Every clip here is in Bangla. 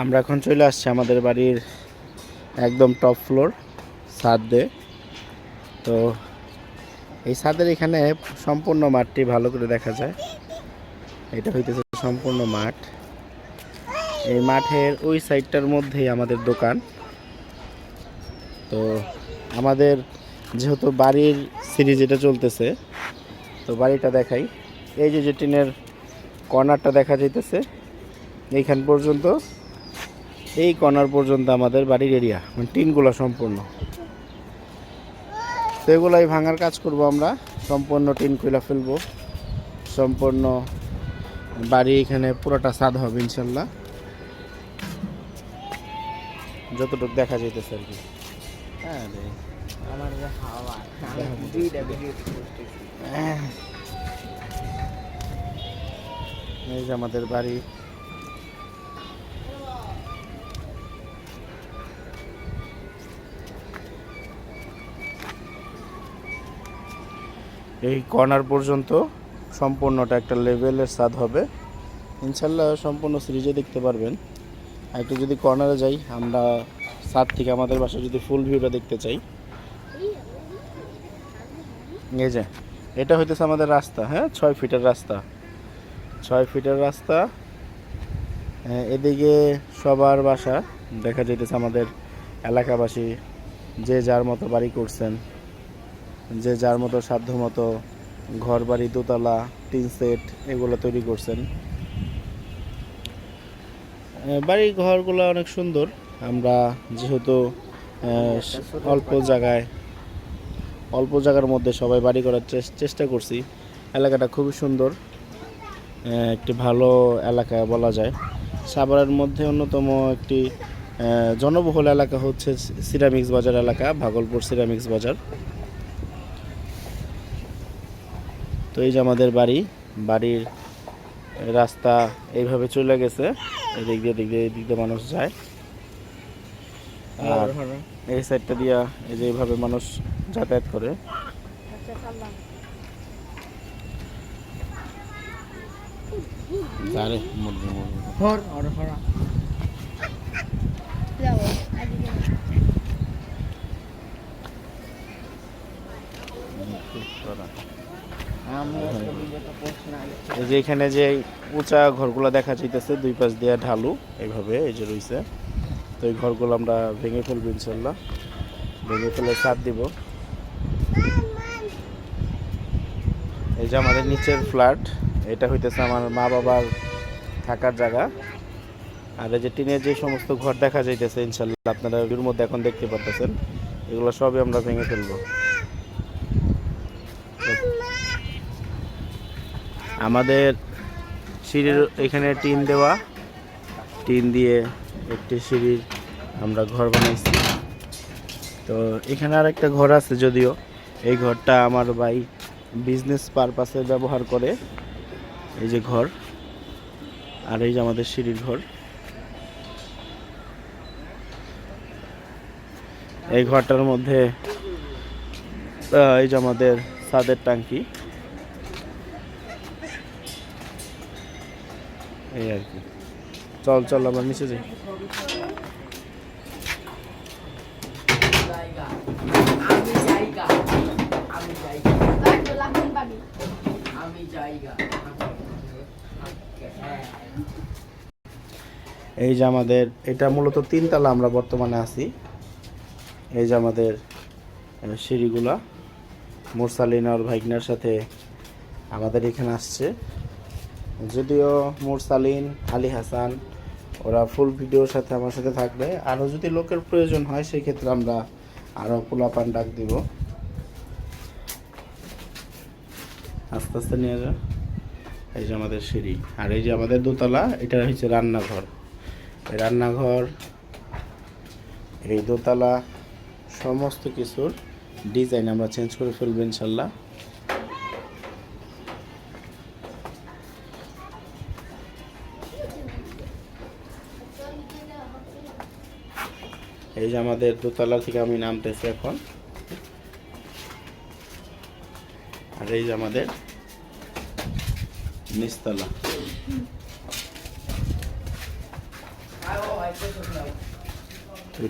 আমরা এখন চলে আসছি আমাদের বাড়ির একদম টপ ফ্লোর ছাদে। তো এই ছাদের এখানে সম্পূর্ণ মাঠটি ভালো করে দেখা যায়। এটা হইতেছে সম্পূর্ণ মাঠ। এই মাঠের ওই সাইডটার মধ্যেই আমাদের দোকান। তো আমাদের যেহেতু বাড়ির সিরিজ এটা চলতেছে, তো বাড়িটা দেখাই। এই যে যে টিনের কর্নারটা দেখা যাইতেছে, এইখান পর্যন্ত এই কর্নার পর্যন্ত আমাদের বাড়ির এরিয়া মানে টিনগুলো সম্পূর্ণ। তো এগুলাই ভাঙার কাজ করব আমরা। সম্পূর্ণ টিন খুলে ফেলব। সম্পূর্ণ বাড়ি এখানে পুরোটা স্বাদ হবে ইনশাল্লাহ। যতটুকু দেখা যাইতেছে আর কি। হ্যাঁ আমার হাওয়া। এই যে আমাদের বাড়ি। এই কর্নার পর্যন্ত সম্পূর্ণটা একটা লেভেলের স্বাদ হবে। ইনশাল্লাহ সম্পূর্ণ সিরিজে দেখতে পারবেন। একটু যদি কর্নারে যাই আমরা সাত থেকে আমাদের বাসায় যদি ফুল ভিউটা দেখতে চাই। এই যে এটা হইতেছে আমাদের রাস্তা হ্যাঁ? ছয় ফিটের রাস্তা। ছয় ফিটের রাস্তা হ্যাঁ, এদিকে সবার বাসা দেখা যাইতেছে আমাদের এলাকাবাসী যে যার মতো বাড়ি করছেন। যে যার মতো সাধ্য মতো ঘর বাড়ি দোতলা, টিন সেট এগুলো তৈরি করছেন। বাড়ি ঘরগুলো অনেক সুন্দর। আমরা যেহেতু অল্প জায়গায়, অল্প জায়গার মধ্যে সবাই বাড়ি করার চেষ্টা করছি। এলাকাটা খুবই সুন্দর। একটি ভালো এলাকা বলা যায়। সাভারের মধ্যে অন্যতম একটি জনবহুল এলাকা হচ্ছে সিরামিক্স বাজার এলাকা, ভাগলপুর সিরামিক্স বাজার তো এই যে আমাদের বাড়ি বাড়ির রাস্তা এইভাবে চলে গেছে। এদিক দিয়ে এদিক দিয়ে এদিক দিয়ে মানুষ যায়। আর এই সাইডটা দিয়া এই যে এইভাবে মানুষ যাতায়াত করে। আরে মুরগি এই যে এখানে যে উঁচা ঘরগুলো দেখা যাইতেছে, দুই পাশ দিয়ে ঢালু এইভাবে এই যে রইছে। তো এই ঘরগুলো আমরা ভেঙে ফেলব ইনশাল্লাহ। ভেঙে ফেলে ছাদ দিব। এই যে আমাদের নিচের ফ্ল্যাট, এটা হইতেছে আমার মা বাবার থাকার জায়গা। আর এই যে টিনের যে সমস্ত ঘর দেখা যাইতেছে ইনশাল্লাহ, আপনারা এর মধ্যে এখন দেখতে পারতেছেন। এগুলো সবই আমরা ভেঙে ফেলব। আমাদের সিঁড়ির এখানে টিন দেওয়া। টিন দিয়ে একটি সিঁড়ির আমরা ঘর বানাইছি। তো এখানে আর একটা ঘর আছে যদিও। এই ঘরটা আমার ভাই বিজনেস পারপাসে ব্যবহার করে। এই যে ঘর। আর এই যে আমাদের সিঁড়ির ঘর। এই ঘরটার মধ্যে এই যে আমাদের ছাদের টাঙ্কি। এই আর কি। চল চল আবার নিচে যাই। এই যে আমাদের এটা মূলত তিনতলা আমরা বর্তমানে আছি। এই যে আমাদের সিঁড়িগুলা। মুরসালিন আর ভাইগনার সাথে আমাদের এখানে আসছে। যদিও মুরসালিন আলী হাসান, ওরা ফুল ভিডিওর সাথে আমার সাথে থাকবে। আরও যদি লোকের প্রয়োজন হয়, সেই ক্ষেত্রে আমরা আরও পোলাপান ডাক দিব। আস্তে আস্তে নিয়ে যা। এই যে আমাদের সিঁড়ি। আর এই যে আমাদের দোতলা, এটা হচ্ছে রান্নাঘর। এই রান্নাঘর, এই দোতলা, সমস্ত কিছুর ডিজাইন আমরা চেঞ্জ করে ফেলব ইনশাল্লাহ। এই যে আমাদের দোতলা থেকে আমি নামতেছি এখন। আর এই যে আমাদের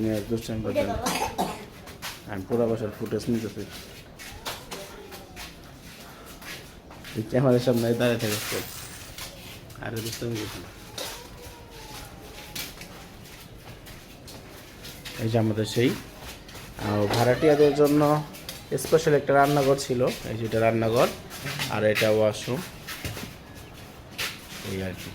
নিয়ে আমি পুরো বাসার ফুটেজ নিতেছি। ক্যামেরার সামনে দাঁড়িয়ে থাকিস তো আরে করছি এই যে আমাদের সেই। ভাড়াটিয়াদের জন্য স্পেশাল একটা রান্নাঘর ছিল, এই যেটা রান্নাঘর, আর এটা ওয়াশরুম এই আর কি।